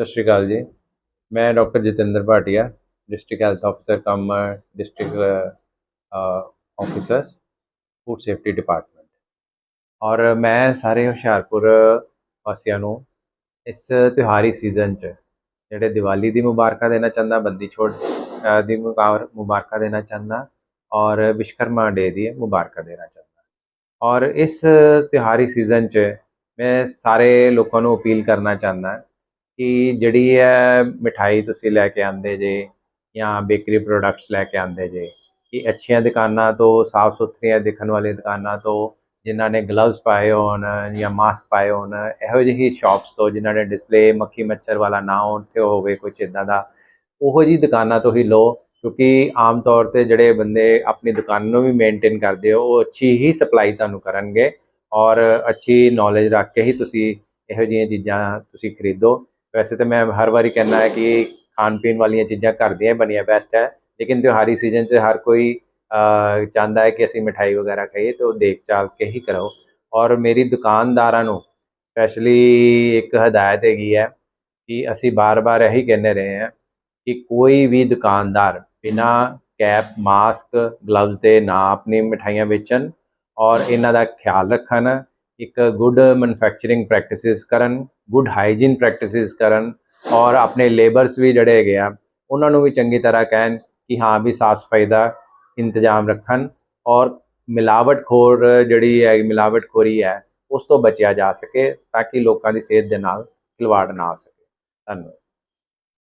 ਸਤਿ ਸ਼੍ਰੀ ਅਕਾਲ ਜੀ। ਮੈਂ doctor Jatinder Bhatia, district health ਅਫਸਰ cum, district officer, food safety department. ਔਰ ਮੈਂ ਸਾਰੇ ਹੁਸ਼ਿਆਰਪੁਰ ਵਾਸੀਆਂ ਨੂੰ ਇਸ ਤਿਉਹਾਰੀ ਸੀਜ਼ਨ 'ਚ ਜਿਹੜੇ ਦੀਵਾਲੀ ਦੀ ਮੁਬਾਰਕਾਂ ਦੇਣਾ ਚਾਹੁੰਦਾ, ਬੰਦੀ ਛੋੜ ਦੀ ਮੁਬਾਰ- ਮੁਬਾਰਕਾਂ ਦੇਣਾ ਚਾਹੁੰਦਾ ਔਰ ਵਿਸ਼ਕਰਮਾ ਡੇ ਦੀ ਮੁਬਾਰਕਾਂ ਦੇਣਾ ਚਾਹੁੰਦਾ। ਔਰ ਇਸ ਤਿਉਹਾਰੀ ਸੀਜ਼ਨ 'ਚ ਮੈਂ ਸਾਰੇ ਲੋਕਾਂ ਨੂੰ ਅਪੀਲ ਕਰਨਾ ਚਾਹੁੰਦਾ ਕਿ ਜਿਹੜੀ ਹੈ ਮਿਠਾਈ ਤੁਸੀਂ ਲੈ ਕੇ ਆਂਦੇ ਜੇ ਜਾਂ ਬੇਕਰੀ ਪ੍ਰੋਡਕਟਸ ਲੈ ਕੇ ਆਂਦੇ ਜੇ, ਕਿ ਅੱਛੀਆਂ ਦੁਕਾਨਾਂ ਤੋਂ ਸਾਫ਼ ਸੁਥਰੀਆਂ ਦਿਖਣ ਵਾਲੀ ਦੁਕਾਨਾਂ ਤੋਂ ਜਿਨ੍ਹਾਂ ਨੇ ਗਲਵਸ ਪਾਏ ਹੋਣ ਜਾਂ ਮਾਸਕ ਪਾਏ ਹੋਣ, ਇਹੋ ਜਿਹੀ ਸ਼ਾਪਸ ਤੋਂ ਜਿਨ੍ਹਾਂ ਨੇ ਡਿਸਪਲੇ ਮੱਖੀ ਮੱਛਰ ਵਾਲਾ ਨਾ ਹੋਣ ਤੇ ਹੋਵੇ ਕੁਝ ਇਦਾਂ ਦਾ, ਉਹੋ ਜਿਹੀ ਦੁਕਾਨਾਂ ਤੋਂ ਹੀ ਲਓ, ਕਿਉਂਕਿ ਆਮ ਤੌਰ ਤੇ ਜਿਹੜੇ ਬੰਦੇ ਆਪਣੀ ਦੁਕਾਨ ਨੂੰ ਵੀ ਮੇਨਟੇਨ ਕਰਦੇ ਹੋ ਉਹ ਅੱਛੀ ਹੀ ਸਪਲਾਈ ਤੁਹਾਨੂੰ ਕਰਨਗੇ ਔਰ ਅੱਛੀ ਨੌਲੇਜ ਰੱਖ ਕੇ ਹੀ ਤੁਸੀਂ ਇਹੋ ਜਿਹੀਆਂ ਚੀਜ਼ਾਂ ਤੁਸੀਂ ਖਰੀਦੋ। ਵੈਸੇ ਤਾਂ ਮੈਂ ਹਰ ਵਾਰੀ ਕਹਿੰਦਾ ਹੈ ਕਿ ਖਾਣ ਪੀਣ ਵਾਲੀਆਂ ਚੀਜ਼ਾਂ ਘਰ ਦੀਆਂ ਹੀ ਬਣੀਆਂ ਬੈਸਟ ਹੈ, ਲੇਕਿਨ ਤਿਉਹਾਰੀ ਸੀਜ਼ਨ 'ਚ ਹਰ ਕੋਈ ਚਾਹੁੰਦਾ ਹੈ ਕਿ ਅਸੀਂ ਮਿਠਾਈ ਵਗੈਰਾ ਖਾਈਏ ਤਾਂ ਉਹ ਦੇਖ ਚਾਲ ਕੇ ਹੀ ਕਰੋ ਔਰ ਮੇਰੀ ਦੁਕਾਨਦਾਰਾਂ ਨੂੰ ਸਪੈਸ਼ਲੀ ਇੱਕ ਹਦਾਇਤ ਹੈਗੀ ਹੈ ਕਿ ਅਸੀਂ ਬਾਰ-ਬਾਰ ਇਹੀ ਕਹਿੰਦੇ ਰਹੇ ਹਾਂ ਕਿ ਕੋਈ ਵੀ ਦੁਕਾਨਦਾਰ ਬਿਨਾ ਕੈਪ ਮਾਸਕ ਗਲਵਜ਼ ਦੇ ਨਾ ਆਪਣੀ ਮਿਠਾਈਆਂ ਵੇਚਣ ਔਰ ਇਹਨਾਂ ਦਾ ਖਿਆਲ ਰੱਖਣ ਇੱਕ ਗੁੱਡ ਮੈਨੂਫੈਕਚਰਿੰਗ ਪ੍ਰੈਕਟਿਸਿਸ ਕਰਨ ਗੁੱਡ ਹਾਈਜੀਨ ਪ੍ਰੈਕਟਿਸਿਸ ਕਰਨ ਔਰ ਆਪਣੇ ਲੇਬਰਸ ਵੀ ਜਿਹੜੇ ਹੈਗੇ ਆ, ਉਹਨਾਂ ਨੂੰ ਵੀ ਚੰਗੀ ਤਰ੍ਹਾਂ ਕਹਿਣ ਕਿ ਹਾਂ ਵੀ ਸਾਫ਼ ਸਫ਼ਾਈ ਦਾ ਇੰਤਜ਼ਾਮ ਰੱਖਣ ਔਰ ਮਿਲਾਵਟਖੋਰ ਜਿਹੜੀ ਹੈ, ਮਿਲਾਵਟਖੋਰੀ ਹੈ, ਉਸ ਤੋਂ ਬਚਿਆ ਜਾ ਸਕੇ ਤਾਂ ਕਿ ਲੋਕਾਂ ਦੀ ਸਿਹਤ ਦੇ ਨਾਲ ਖਿਲਵਾੜ ਨਾ ਆ ਸਕੇ। ਧੰਨਵਾਦ।